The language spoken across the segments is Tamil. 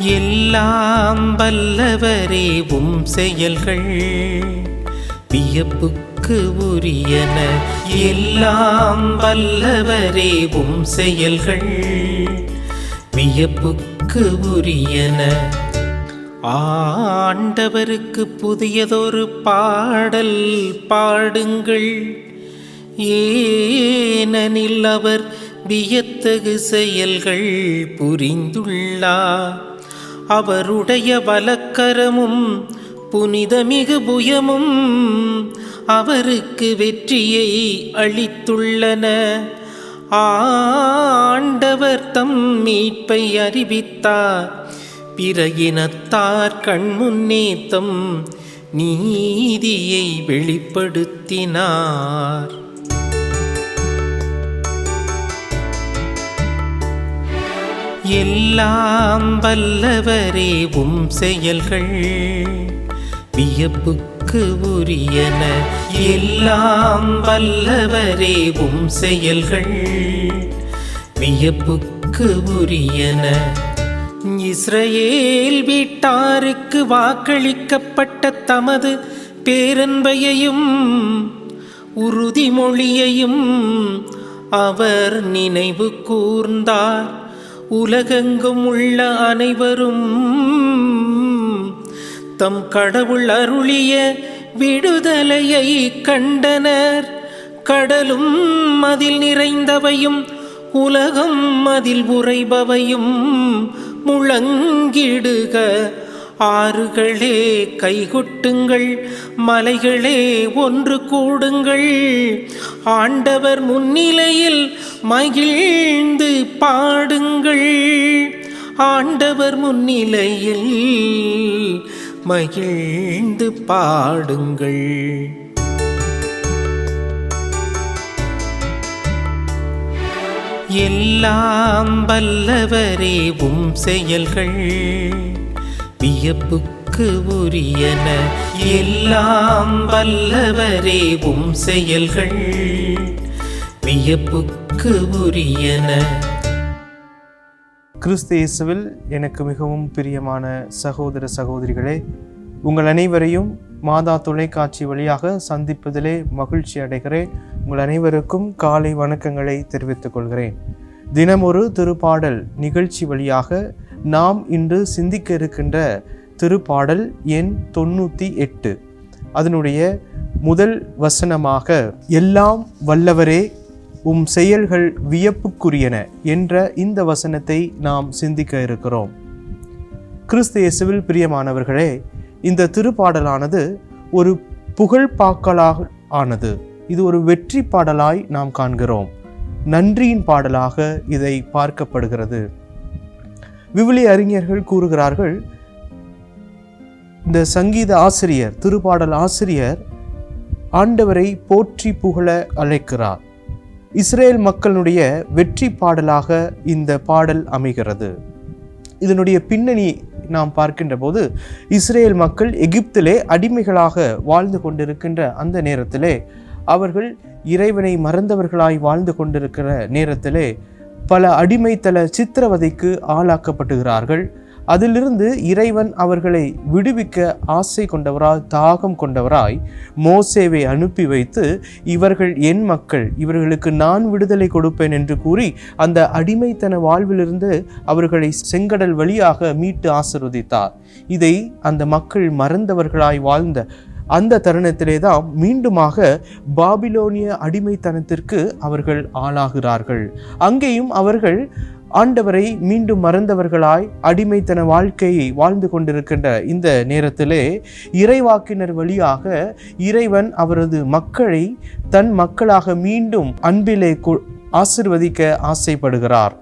எல்லாம் வல்லவரே உம் செயல்கள். வியப்புக்கு உரியன. எல்லாம் வல்லவரே உம் செயல்கள். வியப்புக்கு உரியன. ஆண்டவருக்கு புதியதொரு பாடல் பாடுங்கள். ஏனெனில் அவர் வியத்தகு செயல்கள் புரிந்துள்ளார் அவருடைய வலக்கரமும் புனிதமிகு புயமும் அவருக்கு வெற்றியை அளித்துள்ளன. ஆண்டவர் தம் மீட்பை அறிவித்தார். பிற இனத்தார் கண்முன்னே தம் நீதியை வெளிப்படுத்தினார். எல்லாம் வல்லவரே உம் செயல்கள். வியப்புக்கு உரியன. எல்லாம் வல்லவரே உம் செயல்கள். வியப்புக்கு உரியன. இஸ்ரேல் வீட்டாருக்கு வாக்களிக்கப்பட்ட தமது பேரன்பையையும் உறுதிமொழியையும் அவர் நினைவு கூர்ந்தார். உலகெங்கும் உள்ள அனைவரும் தம் கடவுள் அருளிய விடுதலையை கண்டனர். கடலும் அதில் நிறைந்தவையும் உலகம் அதில் உறைபவையும் முழங்கிடுக. ஆறுகளே கைகொட்டுங்கள் மலைகளே ஒன்று கூடுங்கள். ஆண்டவர் முன்னிலையில் மகிழ்ந்து பாடுங்கள். ஆண்டவர் முன்னிலையில் மகிழ்ந்து பாடுங்கள். எல்லாம் வல்லவரே உம் செயல்கள். வியப்புக்கு உரியன. எல்லாம் வல்லவரே உம் செயல்கள் வியப்புக்கு உரியன. கிறிஸ்து இயேசுவில் எனக்கு மிகவும் பிரியமான சகோதர சகோதரிகளே உங்கள் அனைவரையும் மாதா தொலைக்காட்சி வழியாக சந்திப்பதிலே மகிழ்ச்சி அடைகிறேன். உங்கள் அனைவருக்கும் காலை வணக்கங்களை தெரிவித்துக் கொள்கிறேன். தினமொரு திருப்பாடல் நிகழ்ச்சி வழியாக நாம் இன்று சிந்திக்க இருக்கின்ற திருப்பாடல் எண் தொண்ணூற்றி எட்டு. அதனுடைய முதல் வசனமாக எல்லாம் வல்லவரே உம் செயல்கள் வியப்புக்குரியன என்ற இந்த வசனத்தை நாம் சிந்திக்க இருக்கிறோம். கிறிஸ்து இயேசுவில் பிரியமானவர்களே இந்த திருப்பாடலானது ஒரு புகழ்பாக்கலாக ஆனது. இது ஒரு வெற்றி பாடலாய் நாம் காண்கிறோம். நன்றியின் பாடலாக இதை பார்க்கப்படுகிறது. விவிலிய அறிஞர்கள் கூறுகிறார்கள் இந்த சங்கீத ஆசிரியர் திருப்பாடல் ஆசிரியர் ஆண்டவரை போற்றி புகழ அழைக்கிறார். இஸ்ரேல் மக்களுடைய வெற்றி பாடலாக இந்த பாடல் அமைகிறது. இதனுடைய பின்னணி நாம் பார்க்கின்ற போது இஸ்ரேல் மக்கள் எகிப்திலே அடிமைகளாக வாழ்ந்து கொண்டிருக்கின்ற அந்த நேரத்திலே அவர்கள் இறைவனை மறந்தவர்களாய் வாழ்ந்து கொண்டிருக்கிற நேரத்திலே பல அடிமைத்தல சித்திரவதைக்கு ஆளாக்கப்படுகிறார்கள் அதிலிருந்து இறைவன் அவர்களை விடுவிக்க ஆசை கொண்டவராய் தாகம் கொண்டவராய் மோசேவை அனுப்பி வைத்து இவர்கள் என் மக்கள் இவர்களுக்கு நான் விடுதலை கொடுப்பேன் என்று கூறி அந்த அடிமைத்தன வாழ்விலிருந்து அவர்களை செங்கடல் வழியாக மீட்டு ஆசிர்வதித்தார். இதை அந்த மக்கள் மறந்தவர்களாய் வாழ்ந்த அந்த தருணத்திலே தான் மீண்டுமாக பாபிலோனிய அடிமைத்தனத்திற்கு அவர்கள் ஆளாகிறார்கள். அங்கேயும் அவர்கள் ஆண்டவரை மீண்டும் மறந்தவர்களாய் அடிமைத்தன வாழ்க்கையை வாழ்ந்து கொண்டிருக்கின்ற இந்த நேரத்திலே இறைவாக்கினர் வழியாக இறைவன் அவரது மக்களை தன் மக்களாக மீண்டும் அன்பிலே கொ- ஆசிர்வதிக்க ஆசைப்படுகிறார்.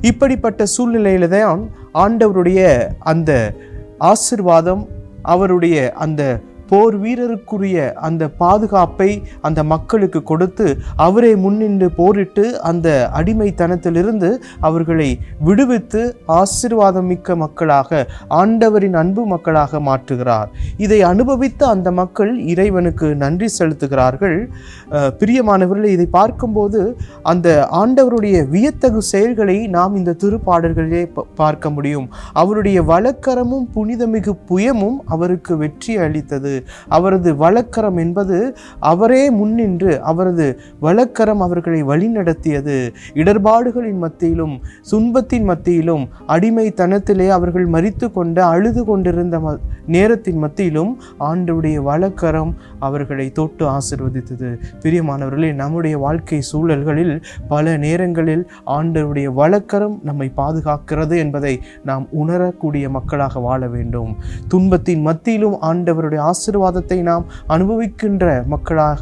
இப்படிப்பட்ட சூழ்நிலையில தான் ஆண்டவருடைய அந்த ஆசிர்வாதம் அவருடைய அந்த போர் வீரருக்குரிய அந்த பாதுகாப்பை அந்த மக்களுக்கு கொடுத்து அவரே முன்னின்று போரிட்டு அந்த அடிமைத்தனத்திலிருந்து அவர்களை விடுவித்து ஆசீர்வாதம் மிக்க மக்களாக ஆண்டவரின் அன்பு மக்களாக மாற்றுகிறார். இதை அனுபவித்த அந்த மக்கள் இறைவனுக்கு நன்றி செலுத்துகிறார்கள். பிரியமானவர்கள் இதை பார்க்கும்போது அந்த ஆண்டவருடைய வியத்தகு செயல்களை நாம் இந்த திருப்பாடல்களிலே ப- பார்க்க முடியும். அவருடைய வழக்கரமும் புனிதமிகு புயமும் அவருக்கு வெற்றி அளித்தது. அவரது வழக்கரம் என்பது அவரே முன்னின்று அவரது வழக்கரம் அவர்களை வழிநடத்தியது. இடர்பாடுகளின் மத்தியிலும் துன்பத்தின் மத்தியிலும் அடிமைத்தனத்திலே அவர்கள் மறித்து கொண்டு அழுது கொண்டிருந்த நேரத்தின் மத்தியிலும் ஆண்டுடைய வழக்கரம் அவர்களை தொட்டு ஆசிர்வதித்தது. பிரியமானவர்களே நம்முடைய வாழ்க்கை சூழல்களில் பல நேரங்களில் ஆண்டவருடைய வழக்கரம் நம்மை பாதுகாக்கிறது என்பதை நாம் உணரக்கூடிய மக்களாக வாழ வேண்டும். துன்பத்தின் மத்தியிலும் ஆண்டவருடைய ஆசீர்வாதத்தை நாம் அனுபவிக்கின்ற மக்களாக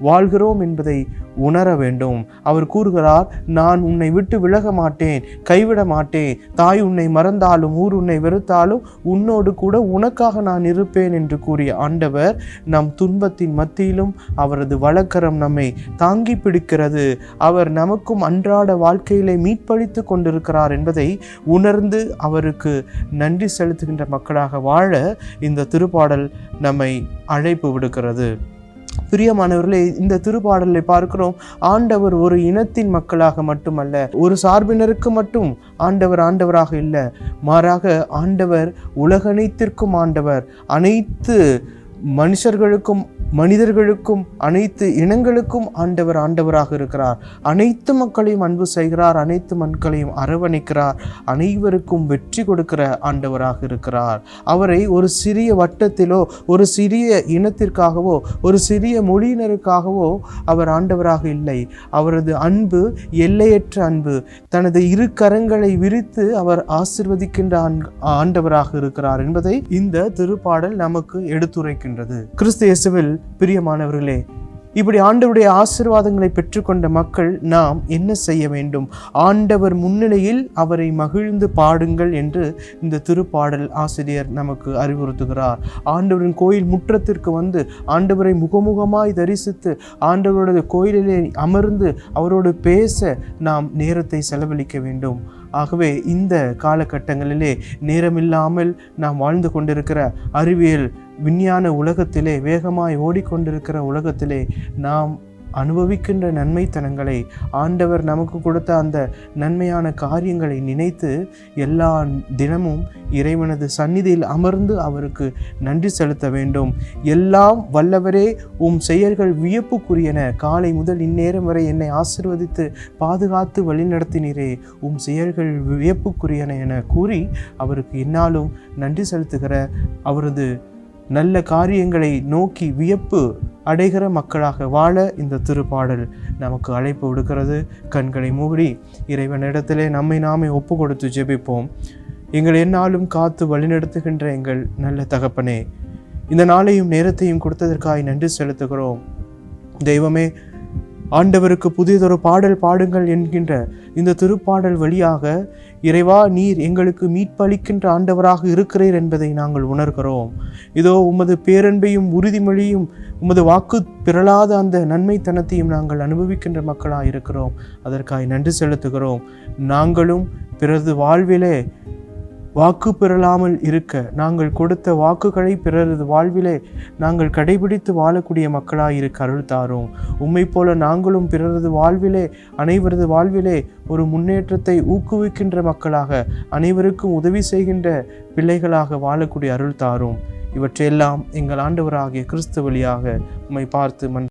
வாழ்கிறோம் என்பதை உணர வேண்டும். அவர் கூறுகிறார் நான் உன்னை விட்டு விலக மாட்டேன் கைவிட மாட்டேன். தாய் உன்னை மறந்தாலும் ஊர் உன்னை வெறுத்தாலும் உன்னோடு கூட உனக்காக நான் இருப்பேன் என்று கூறிய ஆண்டவர் நம் துன்பத்தின் மத்தியிலும் அவரது வழக்கரம் நம்மை தாங்கி பிடிக்கிறது. அவர் நமக்கும் அன்றாட வாழ்க்கையிலே மீட்பளித்து கொண்டிருக்கிறார் என்பதை உணர்ந்து அவருக்கு நன்றி செலுத்துகின்ற மக்களாக வாழ இந்த திருப்பாடல் நம்மை அழைப்பு விடுக்கிறது. பிரியமானவர்களே இந்த திருப்பாடலை பார்க்கிறோம். ஆண்டவர் ஒரு இனத்தின் மக்களாக மட்டுமல்ல ஒரு சார்பினருக்கு மட்டும் ஆண்டவர் ஆண்டவராக இல்லை மாறாக ஆண்டவர் உலகனைத்திற்கும் ஆண்டவர். அனைத்து மனுஷர்களுக்கும் மனிதர்களுக்கும் அனைத்து இனங்களுக்கும் ஆண்டவர் ஆண்டவராக இருக்கிறார். அனைத்து மக்களையும் அன்பு செய்கிறார் அனைத்து மக்களையும் அரவணைக்கிறார் அனைவருக்கும் வெற்றி கொடுக்கிற ஆண்டவராக இருக்கிறார். அவரை ஒரு சிறிய வட்டத்திலோ ஒரு சிறிய இனத்திற்காகவோ ஒரு சிறிய மொழியினருக்காகவோ அவர் ஆண்டவராக இல்லை. அவரது அன்பு எல்லையற்ற அன்பு தனது இரு கரங்களை விரித்து அவர் ஆசிர்வதிக்கின்ற ஆண்டவராக இருக்கிறார் என்பதை இந்த திருப்பாடல் நமக்கு எடுத்துரைக்கின்றது. கிறிஸ்து இயேசுவில் பிரியமானவர்களே இப்படி ஆண்டவருடைய ஆசிர்வாதங்களை பெற்றுக்கொண்ட மக்கள் நாம் என்ன செய்ய வேண்டும்? ஆண்டவர் முன்னிலையில் அவரை மகிழ்ந்து பாடுங்கள் என்று இந்த திருப்பாடல் ஆசிரியர் நமக்கு அறிவுறுத்துகிறார். ஆண்டவரின் கோயில் முற்றத்திற்கு வந்து ஆண்டவரை முகமுகமாய் தரிசித்து ஆண்டவரோட கோயிலிலே அமர்ந்து அவரோடு பேச நாம் நேரத்தை செலவழிக்க வேண்டும். ஆகவே இந்த காலகட்டங்களிலே நேரமில்லாமல் நாம் வாழ்ந்து கொண்டிருக்கிற அறிவியல் விஞ்ஞான உலகத்திலே வேகமாய் ஓடிக்கொண்டிருக்கிற உலகத்திலே நாம் அனுபவிக்கின்ற நன்மைத்தனங்களை ஆண்டவர் நமக்கு கொடுத்த அந்த நன்மையான காரியங்களை நினைத்து எல்லா தினமும் இறைவனது சந்நிதியில் அமர்ந்து அவருக்கு நன்றி செலுத்த வேண்டும். எல்லாம் வல்லவரே உம் செயல்கள் வியப்புக்குரியன. காலை முதல் இந்நேரம் வரை என்னை ஆசிர்வதித்து பாதுகாத்து வழிநடத்தினீரே. உம் செயல்கள் வியப்புக்குரியன என கூறி அவருக்கு என்னாலும் நன்றி செலுத்துகிற அவரது நல்ல காரியங்களை நோக்கி வியப்பு அடைகிற மக்களாக வாழ இந்த திருப்பாடல் நமக்கு அழைப்பு விடுக்கிறது. கண்களை மூடி இறைவனிடத்திலே நம்மை நாமே ஒப்பு கொடுத்து ஜெபிப்போம். எங்கள் என்னாலும் காத்து வழிநடத்துகின்ற எங்கள் நல்ல தகப்பனே இந்த நாளையும் நேரத்தையும் கொடுத்ததற்காய் நன்றி செலுத்துகிறோம். தெய்வமே ஆண்டவருக்கு புதியதொரு பாடல் பாடுங்கள் என்கின்ற இந்த திருப்பாடல் வழியாக இறைவா நீர் எங்களுக்கு மீட்பளிக்கின்ற ஆண்டவராக இருக்கிறீர் என்பதை நாங்கள் உணர்கிறோம். இதோ உமது பேரன்பையும் உறுதிமொழியும் உமது வாக்கு பிறளாத அந்த நன்மைத்தனத்தையும் நாங்கள் அனுபவிக்கின்ற மக்களாக இருக்கிறோம் அதற்காய் நன்றி செலுத்துகிறோம். நாங்களும் பிறது வாழ்விலே வாக்கு பெறலாமல் இருக்க நாங்கள் கொடுத்த வாக்குகளை பிறரது வாழ்விலே நாங்கள் கடைபிடித்து வாழக்கூடிய மக்களாக இருக்க அருள் தாரும் உம்மை போல நாங்களும் பிறரது வாழ்விலே அனைவரது வாழ்விலே ஒரு முன்னேற்றத்தை ஊக்குவிக்கின்ற மக்களாக அனைவருக்கும் உதவி செய்கின்ற பிள்ளைகளாக வாழக்கூடிய அருள் தாரும் இவற்றையெல்லாம் எங்கள் ஆண்டவராகிய கிறிஸ்து வழியாக உம்மை பார்த்து மன்